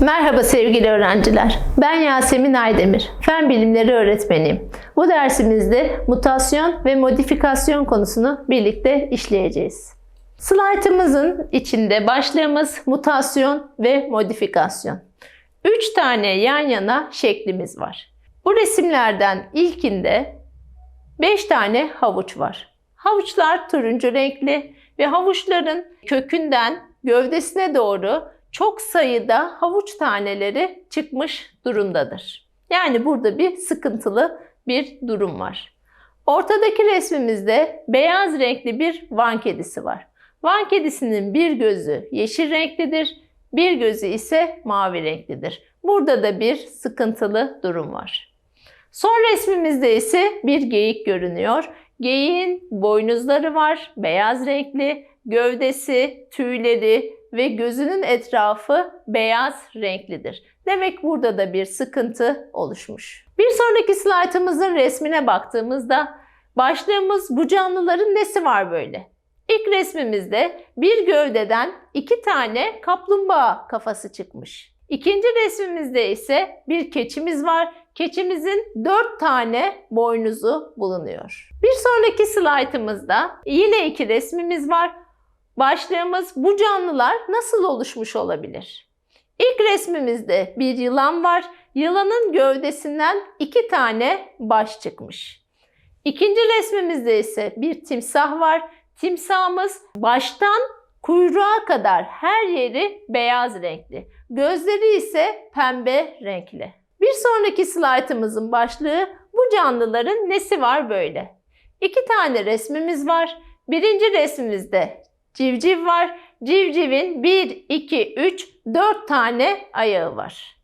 Merhaba sevgili öğrenciler. Ben Yasemin Aydemir. Fen bilimleri öğretmeniyim. Bu dersimizde mutasyon ve modifikasyon konusunu birlikte işleyeceğiz. Slaytımızın içinde başlığımız mutasyon ve modifikasyon. Üç tane yan yana şeklimiz var. Bu resimlerden ilkinde 5 tane havuç var. Havuçlar turuncu renkli ve havuçların kökünden gövdesine doğru çok sayıda havuç taneleri çıkmış durumdadır. Yani burada bir sıkıntılı bir durum var. Ortadaki resmimizde beyaz renkli bir van kedisi var. Van kedisinin bir gözü yeşil renklidir, bir gözü ise mavi renklidir. Burada da bir sıkıntılı durum var. Son resmimizde ise bir geyik görünüyor. Geyiğin boynuzları var, beyaz renkli, gövdesi, tüyleri ve gözünün etrafı beyaz renklidir. Demek burada da bir sıkıntı oluşmuş. Bir sonraki slaytımızın resmine baktığımızda başlığımız bu canlıların nesi var böyle? İlk resmimizde bir gövdeden iki tane kaplumbağa kafası çıkmış. İkinci resmimizde ise bir keçimiz var. Keçimizin dört tane boynuzu bulunuyor. Bir sonraki slaytımızda yine iki resmimiz var. Başlığımız bu canlılar nasıl oluşmuş olabilir? İlk resmimizde bir yılan var. Yılanın gövdesinden iki tane baş çıkmış. İkinci resmimizde ise bir timsah var. Timsahımız baştan kuyruğa kadar her yeri beyaz renkli. Gözleri ise pembe renkli. Bir sonraki slaytımızın başlığı bu canlıların nesi var böyle? İki tane resmimiz var. Birinci resmimizde civciv var. Civcivin 1, 2, 3, 4 tane ayağı var.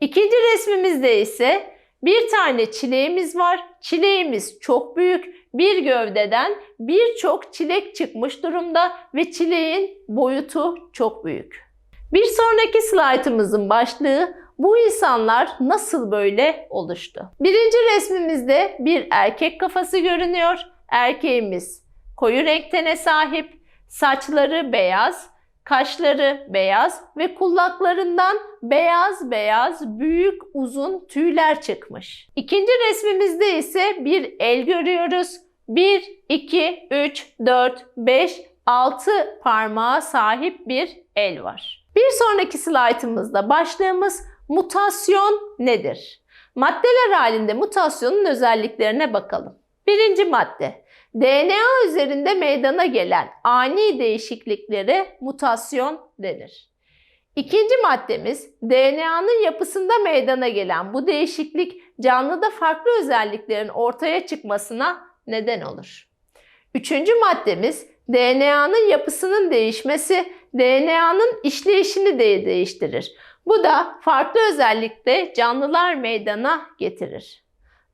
İkinci resmimizde ise bir tane çileğimiz var. Çileğimiz çok büyük. Bir gövdeden birçok çilek çıkmış durumda ve çileğin boyutu çok büyük. Bir sonraki slaytımızın başlığı bu insanlar nasıl böyle oluştu? Birinci resmimizde bir erkek kafası görünüyor. Erkeğimiz koyu renk tene sahip, saçları beyaz, kaşları beyaz ve kulaklarından beyaz beyaz büyük uzun tüyler çıkmış. İkinci resmimizde ise bir el görüyoruz. 1, 2, 3, 4, 5, 6 parmağa sahip bir el var. Bir sonraki slaytımızda başlığımız mutasyon nedir? Maddeler halinde mutasyonun özelliklerine bakalım. Birinci madde. DNA üzerinde meydana gelen ani değişikliklere mutasyon denir. İkinci maddemiz DNA'nın yapısında meydana gelen bu değişiklik canlıda farklı özelliklerin ortaya çıkmasına neden olur. Üçüncü maddemiz DNA'nın yapısının değişmesi DNA'nın işleyişini de değiştirir. Bu da farklı özellikte canlılar meydana getirir.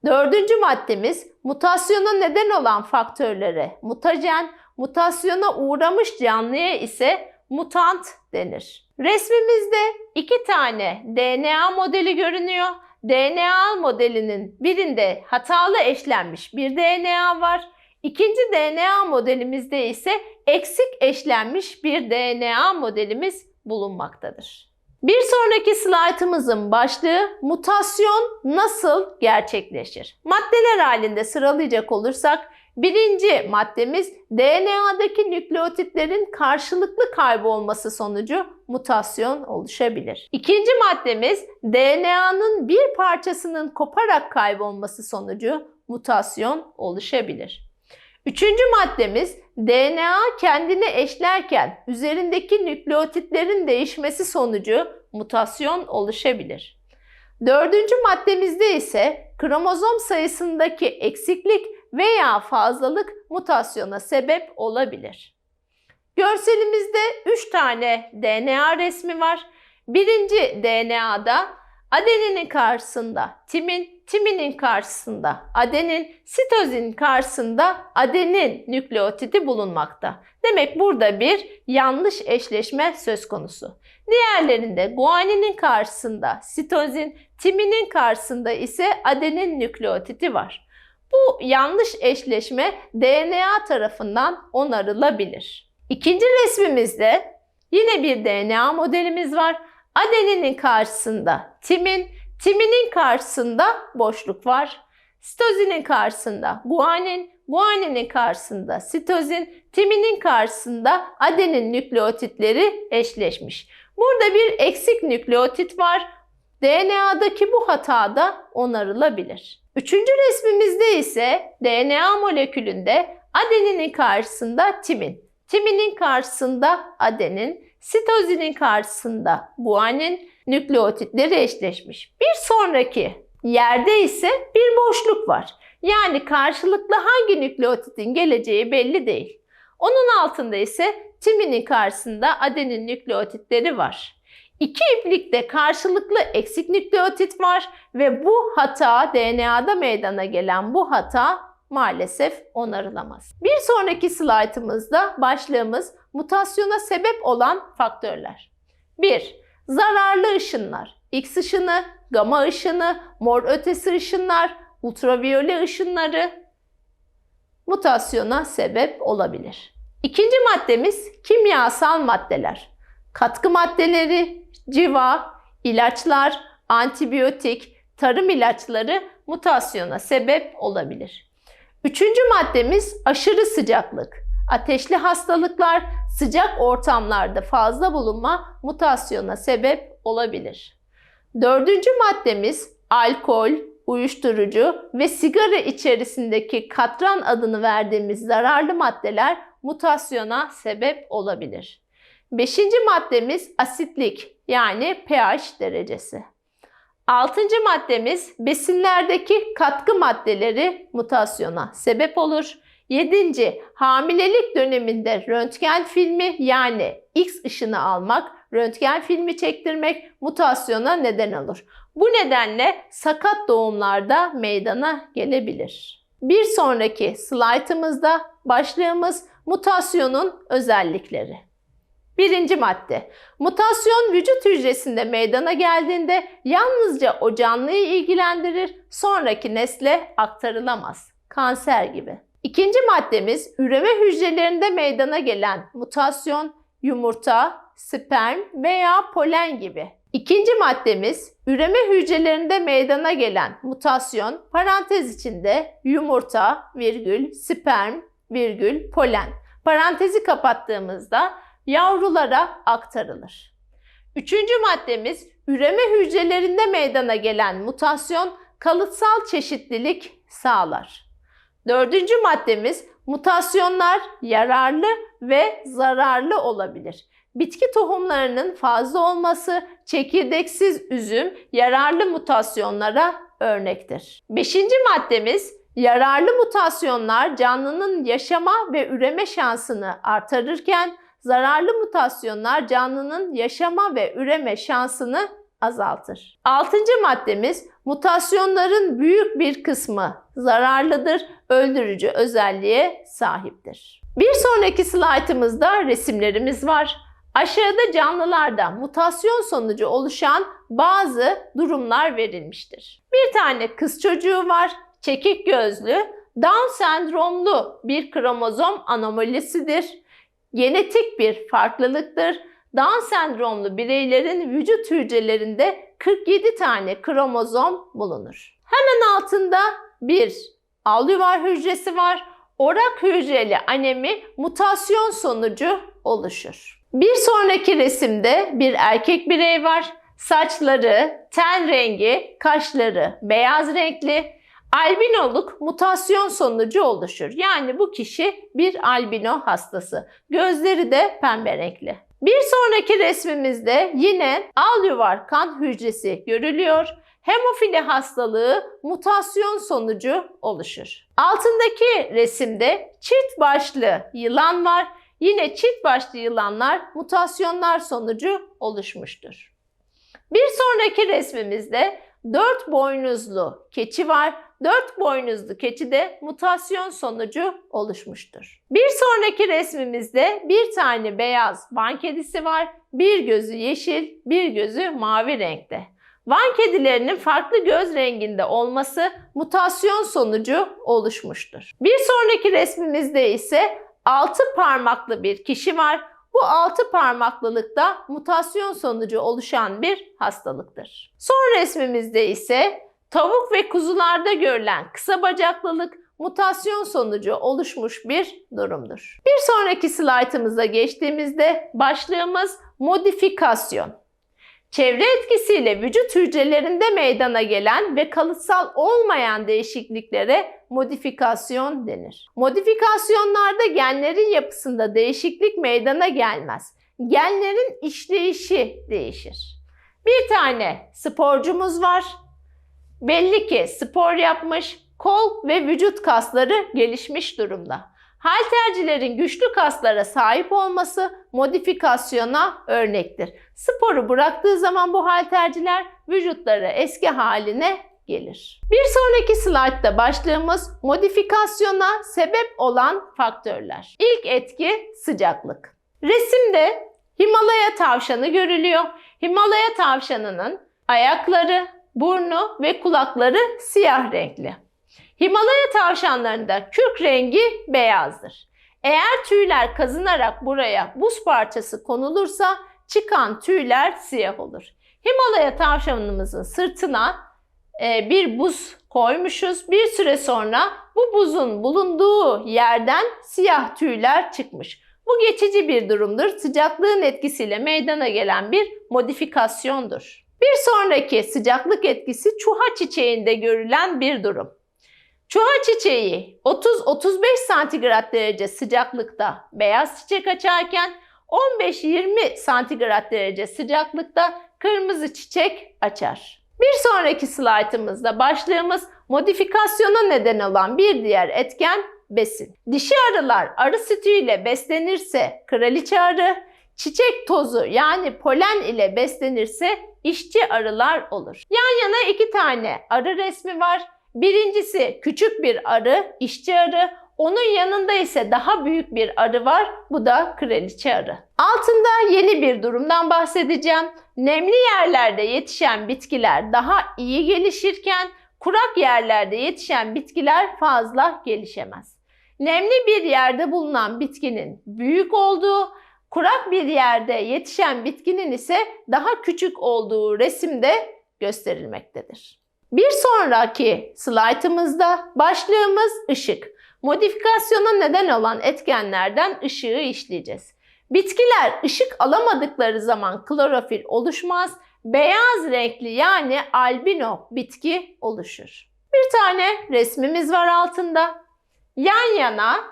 Dördüncü maddemiz mutasyona neden olan faktörlere mutajen, mutasyona uğramış canlıya ise mutant denir. Resmimizde iki tane DNA modeli görünüyor. DNA modelinin birinde hatalı eşlenmiş bir DNA var. İkinci DNA modelimizde ise eksik eşlenmiş bir DNA modelimiz bulunmaktadır. Bir sonraki slaytımızın başlığı mutasyon nasıl gerçekleşir? Maddeler halinde sıralayacak olursak birinci maddemiz DNA'daki nükleotitlerin karşılıklı kaybolması sonucu mutasyon oluşabilir. İkinci maddemiz DNA'nın bir parçasının koparak kaybolması sonucu mutasyon oluşabilir. Üçüncü maddemiz DNA kendini eşlerken üzerindeki nükleotitlerin değişmesi sonucu mutasyon oluşabilir. Dördüncü maddemizde ise kromozom sayısındaki eksiklik veya fazlalık mutasyona sebep olabilir. Görselimizde 3 tane DNA resmi var. Birinci DNA'da adeninin karşısında timin, timinin karşısında adenin, sitozin karşısında adenin nükleotidi bulunmakta. Demek burada bir yanlış eşleşme söz konusu. Diğerlerinde guaninin karşısında sitozin, timinin karşısında ise adenin nükleotidi var. Bu yanlış eşleşme DNA tarafından onarılabilir. İkinci resmimizde yine bir DNA modelimiz var. Adeninin karşısında timin, timinin karşısında boşluk var. Sitozinin karşısında guanin, guaninin karşısında sitozin, timinin karşısında adenin nükleotitleri eşleşmiş. Burada bir eksik nükleotit var. DNA'daki bu hata da onarılabilir. Üçüncü resmimizde ise DNA molekülünde adeninin karşısında timin, timinin karşısında adenin, sitozinin karşısında guanin nükleotitleri eşleşmiş. Bir sonraki yerde ise bir boşluk var. Yani karşılıklı hangi nükleotitin geleceği belli değil. Onun altında ise timinin karşısında adenin nükleotitleri var. İki iplikte karşılıklı eksik nükleotit var ve bu hata DNA'da meydana gelen bu hata maalesef onarılamaz. Bir sonraki slaytımızda başlığımız mutasyona sebep olan faktörler. 1. Zararlı ışınlar. X ışını, gama ışını, mor ötesi ışınlar, ultraviyole ışınları mutasyona sebep olabilir. İkinci maddemiz kimyasal maddeler. Katkı maddeleri, civa, ilaçlar, antibiyotik, tarım ilaçları mutasyona sebep olabilir. Üçüncü maddemiz aşırı sıcaklık. Ateşli hastalıklar, sıcak ortamlarda fazla bulunma mutasyona sebep olabilir. Dördüncü maddemiz alkol, uyuşturucu ve sigara içerisindeki katran adını verdiğimiz zararlı maddeler mutasyona sebep olabilir. Beşinci maddemiz asitlik yani pH derecesi. Altıncı maddemiz besinlerdeki katkı maddeleri mutasyona sebep olur. Yedinci hamilelik döneminde röntgen filmi yani X ışını almak, röntgen filmi çektirmek mutasyona neden olur. Bu nedenle sakat doğumlarda meydana gelebilir. Bir sonraki slaytımızda başlığımız mutasyonun özellikleri. Birinci madde. Mutasyon vücut hücresinde meydana geldiğinde yalnızca o canlıyı ilgilendirir, sonraki nesle aktarılamaz. Kanser gibi. İkinci maddemiz üreme hücrelerinde meydana gelen mutasyon, yumurta, sperm veya polen gibi. İkinci maddemiz üreme hücrelerinde meydana gelen mutasyon, parantez içinde yumurta, virgül, sperm, virgül, polen. Parantezi kapattığımızda yavrulara aktarılır. Üçüncü maddemiz üreme hücrelerinde meydana gelen mutasyon kalıtsal çeşitlilik sağlar. Dördüncü maddemiz mutasyonlar yararlı ve zararlı olabilir. Bitki tohumlarının fazla olması çekirdeksiz üzüm yararlı mutasyonlara örnektir. Beşinci maddemiz yararlı mutasyonlar canlının yaşama ve üreme şansını artırırken zararlı mutasyonlar canlının yaşama ve üreme şansını azaltır. Altıncı maddemiz mutasyonların büyük bir kısmı zararlıdır, öldürücü özelliğe sahiptir. Bir sonraki slaytımızda resimlerimiz var. Aşağıda canlılarda mutasyon sonucu oluşan bazı durumlar verilmiştir. Bir tane kız çocuğu var, çekik gözlü, Down sendromlu bir kromozom anomalisidir. Genetik bir farklılıktır. Down sendromlu bireylerin vücut hücrelerinde 47 tane kromozom bulunur. Hemen altında bir alüvar hücresi var. Orak hücreli anemi mutasyon sonucu oluşur. Bir sonraki resimde bir erkek birey var. Saçları, ten rengi, kaşları beyaz renkli. Albinoluk mutasyon sonucu oluşur. Yani bu kişi bir albino hastası. Gözleri de pembe renkli. Bir sonraki resmimizde yine alüvar kan hücresi görülüyor. Hemofili hastalığı mutasyon sonucu oluşur. Altındaki resimde çift başlı yılan var. Yine çift başlı yılanlar mutasyonlar sonucu oluşmuştur. Bir sonraki resmimizde dört boynuzlu keçi var. Dört boynuzlu keçi de mutasyon sonucu oluşmuştur. Bir sonraki resmimizde bir tane beyaz van kedisi var. Bir gözü yeşil, bir gözü mavi renkte. Van kedilerinin farklı göz renginde olması mutasyon sonucu oluşmuştur. Bir sonraki resmimizde ise altı parmaklı bir kişi var. Bu altı parmaklılıkta mutasyon sonucu oluşan bir hastalıktır. Son resmimizde ise tavuk ve kuzularda görülen kısa bacaklılık mutasyon sonucu oluşmuş bir durumdur. Bir sonraki slaytımıza geçtiğimizde başlığımız modifikasyon. Çevre etkisiyle vücut hücrelerinde meydana gelen ve kalıtsal olmayan değişikliklere modifikasyon denir. Modifikasyonlarda genlerin yapısında değişiklik meydana gelmez. Genlerin işleyişi değişir. Bir tane sporcumuz var. Belli ki spor yapmış, kol ve vücut kasları gelişmiş durumda. Haltercilerin güçlü kaslara sahip olması modifikasyona örnektir. Sporu bıraktığı zaman bu halterciler vücutları eski haline gelir. Bir sonraki slaytta başlığımız modifikasyona sebep olan faktörler. İlk etki sıcaklık. Resimde Himalaya tavşanı görülüyor. Himalaya tavşanının ayakları, burnu ve kulakları siyah renkli. Himalaya tavşanlarında kürk rengi beyazdır. Eğer tüyler kazınarak buraya buz parçası konulursa çıkan tüyler siyah olur. Himalaya tavşanımızın sırtına e, bir buz koymuşuz. Bir süre sonra bu buzun bulunduğu yerden siyah tüyler çıkmış. Bu geçici bir durumdur. Sıcaklığın etkisiyle meydana gelen bir modifikasyondur. Bir sonraki sıcaklık etkisi çuha çiçeğinde görülen bir durum. Çuha çiçeği 30-35 santigrat derece sıcaklıkta beyaz çiçek açarken 15-20 santigrat derece sıcaklıkta kırmızı çiçek açar. Bir sonraki slaytımızda başlığımız modifikasyona neden olan bir diğer etken besin. Dişi arılar arı sütüyle beslenirse kraliçe arı, çiçek tozu yani polen ile beslenirse işçi arılar olur. Yan yana iki tane arı resmi var. Birincisi küçük bir arı, işçi arı. Onun yanında ise daha büyük bir arı var. Bu da kraliçe arı. Altında yeni bir durumdan bahsedeceğim. Nemli yerlerde yetişen bitkiler daha iyi gelişirken kurak yerlerde yetişen bitkiler fazla gelişemez. Nemli bir yerde bulunan bitkinin büyük olduğu, kurak bir yerde yetişen bitkinin ise daha küçük olduğu resimde gösterilmektedir. Bir sonraki slaytımızda başlığımız ışık. Modifikasyona neden olan etkenlerden ışığı işleyeceğiz. Bitkiler ışık alamadıkları zaman klorofil oluşmaz, beyaz renkli yani albino bitki oluşur. Bir tane resmimiz var altında. Yan yana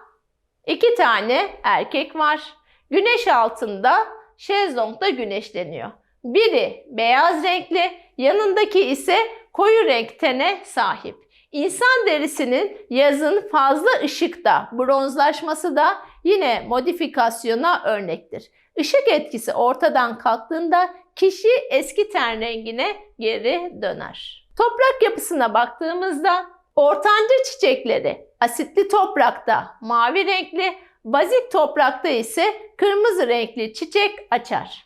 iki tane erkek var. Güneş altında şezlongda güneşleniyor. Biri beyaz renkli, yanındaki ise koyu renk tene sahip. İnsan derisinin yazın fazla ışıkta bronzlaşması da yine modifikasyona örnektir. Işık etkisi ortadan kalktığında kişi eski ten rengine geri döner. Toprak yapısına baktığımızda ortanca çiçekleri asitli toprakta mavi renkli, bazik toprakta ise kırmızı renkli çiçek açar.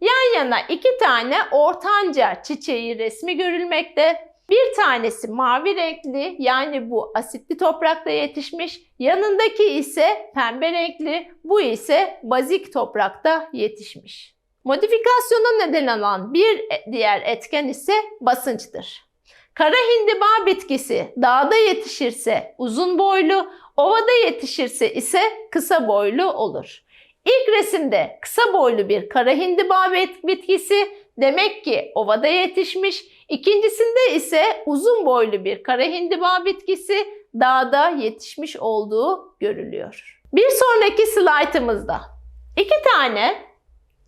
Yan yana iki tane ortanca çiçeği resmi görülmekte. Bir tanesi mavi renkli yani bu asitli toprakta yetişmiş. Yanındaki ise pembe renkli bu ise bazik toprakta yetişmiş. Modifikasyona neden olan bir diğer etken ise basınçtır. Kara hindiba bitkisi dağda yetişirse uzun boylu, ovada yetişirse ise kısa boylu olur. İlk resimde kısa boylu bir kara hindiba bitkisi demek ki ovada yetişmiş. İkincisinde ise uzun boylu bir kara hindiba bitkisi dağda yetişmiş olduğu görülüyor. Bir sonraki slaytımızda iki tane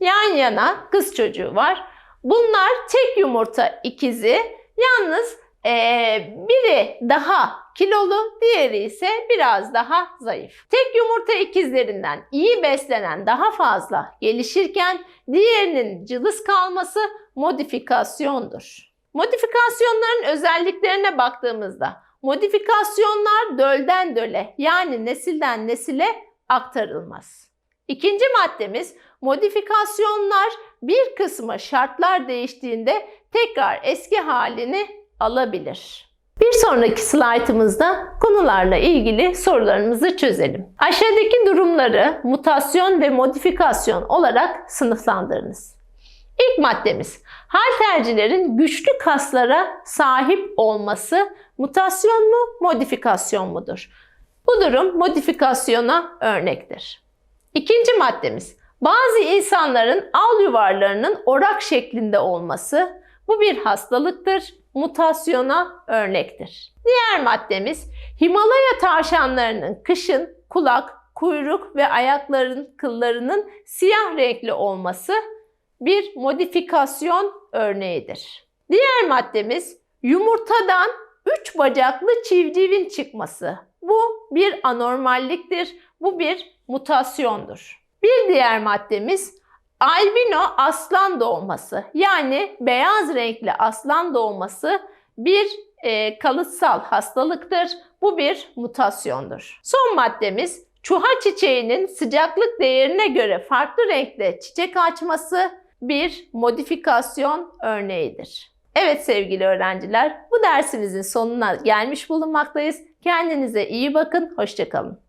yan yana kız çocuğu var. Bunlar tek yumurta ikizi. Yalnız ee, biri daha kilolu, diğeri ise biraz daha zayıf. Tek yumurta ikizlerinden iyi beslenen daha fazla gelişirken diğerinin cılız kalması modifikasyondur. Modifikasyonların özelliklerine baktığımızda modifikasyonlar dölden döle yani nesilden nesile aktarılmaz. İkinci maddemiz modifikasyonlar bir kısmı şartlar değiştiğinde tekrar eski halini alabilir. Bir sonraki slaytımızda konularla ilgili sorularımızı çözelim. Aşağıdaki durumları mutasyon ve modifikasyon olarak sınıflandırınız. İlk maddemiz haltercilerin güçlü kaslara sahip olması mutasyon mu, modifikasyon mudur? Bu durum modifikasyona örnektir. İkinci maddemiz bazı insanların al yuvarlarının orak şeklinde olması bu bir hastalıktır, mutasyona örnektir. Diğer maddemiz Himalaya tavşanlarının kışın kulak, kuyruk ve ayakların kıllarının siyah renkli olması bir modifikasyon örneğidir. Diğer maddemiz yumurtadan üç bacaklı civcivin çıkması. Bu bir anormalliktir. Bu bir mutasyondur. Bir diğer maddemiz albino aslan doğması. Yani beyaz renkli aslan doğması bir e, kalıtsal hastalıktır. Bu bir mutasyondur. Son maddemiz çuha çiçeğinin sıcaklık değerine göre farklı renkte çiçek açması bir modifikasyon örneğidir. Evet sevgili öğrenciler, bu dersimizin sonuna gelmiş bulunmaktayız. Kendinize iyi bakın, hoşçakalın.